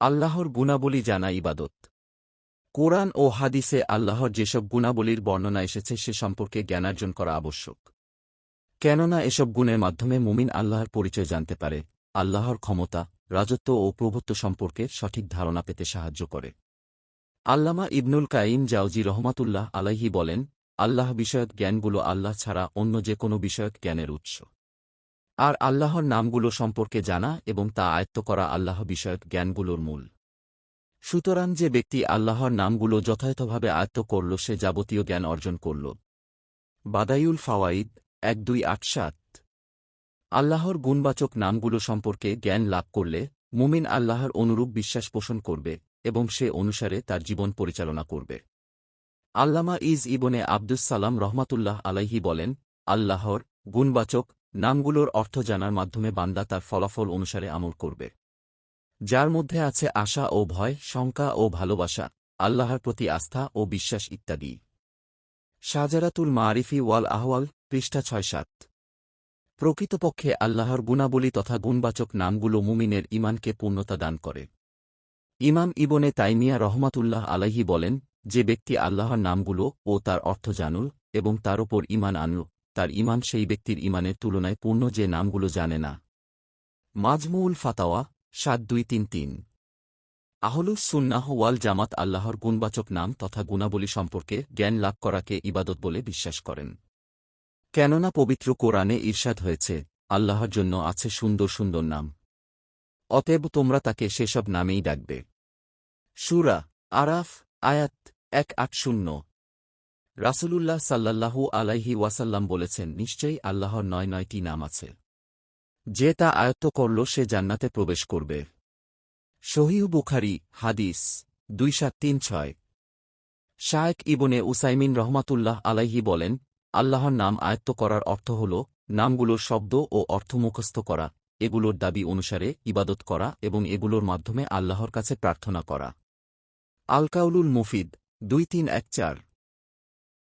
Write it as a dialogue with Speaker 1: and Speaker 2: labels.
Speaker 1: আল্লাহর গুণাবলী জানা ইবাদত। কোরআন ও হাদিসে আল্লাহর যেসব গুণাবলীর বর্ণনা এসেছে, সে সম্পর্কে জ্ঞানার্জন করা আবশ্যক। কেননা এসব গুণের মাধ্যমে মুমিন আল্লাহর পরিচয় জানতে পারে, আল্লাহর ক্ষমতা, রাজত্ব ও প্রভুত্ব সম্পর্কে সঠিক ধারণা পেতে সাহায্য করে। আল্লামা ইবনুল কাইম জাউজি রহমাতুল্লাহ আলাইহি বলেন, আল্লাহ বিষয়ক জ্ঞানগুলো আল্লাহ ছাড়া অন্য যে কোনো বিষয়ক জ্ঞানের উৎস। আর আল্লাহর নামগুলো সম্পর্কে জানা এবং তা আয়ত্ত করা আল্লাহ বিষয়ক জ্ঞানগুলোর মূল। সুতরাং যে ব্যক্তি আল্লাহর নামগুলো যথাযথভাবে আয়ত্ত করল, সে যাবতীয় জ্ঞান অর্জন করল। বাদাইউল ফাওয়াইদ এক দুই আট সাত। আল্লাহর গুণবাচক নামগুলো সম্পর্কে জ্ঞান লাভ করলে মুমিন আল্লাহর অনুরূপ বিশ্বাস পোষণ করবে এবং সে অনুসারে তার জীবন পরিচালনা করবে। আল্লামা ইজ ইবনে আব্দুস সালাম রহমাতুল্লাহ আলাইহি বলেন, আল্লাহর গুণবাচক নামগুলোর অর্থ জানার মাধ্যমে বান্দা তার ফলাফল অনুসারে আমল করবে। যার মধ্যে আছে আশা ও ভয়, শঙ্কা ও ভালোবাসা, আল্লাহর প্রতি আস্থা ও বিশ্বাস ইত্যাদি। শাহজারাতুল মারিফি ওয়াল আহওয়াল, পৃষ্ঠা ছয় সাত। প্রকৃতপক্ষে আল্লাহর গুণাবলী তথা গুণবাচক নামগুলো মুমিনের ইমানকে পূর্ণতা দান করে। ইমাম ইবনে তাইমিয়া রহমাতুল্লাহ আলাইহি বলেন, যে ব্যক্তি আল্লাহর নামগুলো ও তার অর্থ জানুল এবং তার ওপর ইমান আনল তার ইমান সেই ব্যক্তির ইমানের তুলনায় পূর্ণ যে নামগুলো জানে না। মাজমুল ফাতাওয়া, সাত দুই তিন তিন। আহলুস সুন্নাহ ওয়াল জামাত আল্লাহর গুণবাচক নাম তথা গুণাবলী সম্পর্কে জ্ঞান লাভ করাকে ইবাদত বলে বিশ্বাস করেন। কেননা পবিত্র কোরআনে ঈর্ষাদ হয়েছে, আল্লাহর জন্য আছে সুন্দর সুন্দর নাম। অতএব তোমরা তাকে সেসব নামেই ডাকবে। সুরা আরাফ, আয়াত এক আট শূন্য। রাসূলুল্লাহ সাল্লাল্লাহু আলাইহি ওয়াসাল্লাম বলেছেন, নিশ্চয়ই আল্লাহর নয় নয়টি নাম আছে। যে তা আয়ত্ত করল, সে জান্নাতে প্রবেশ করবে। শহীহ বুখারি, হাদিস দুই সাত তিন ছয়। শায়েক ইবনে উসাইমিন রহমাতুল্লাহ আলাইহি বলেন, আল্লাহর নাম আয়ত্ত করার অর্থ হল, নামগুলোর শব্দ ও অর্থ মুখস্থ করা, এগুলোর দাবি অনুসারে ইবাদত করা এবং এগুলোর মাধ্যমে আল্লাহর কাছে প্রার্থনা করা। আলকাউলুল মুফিদ দুই তিন এক চার।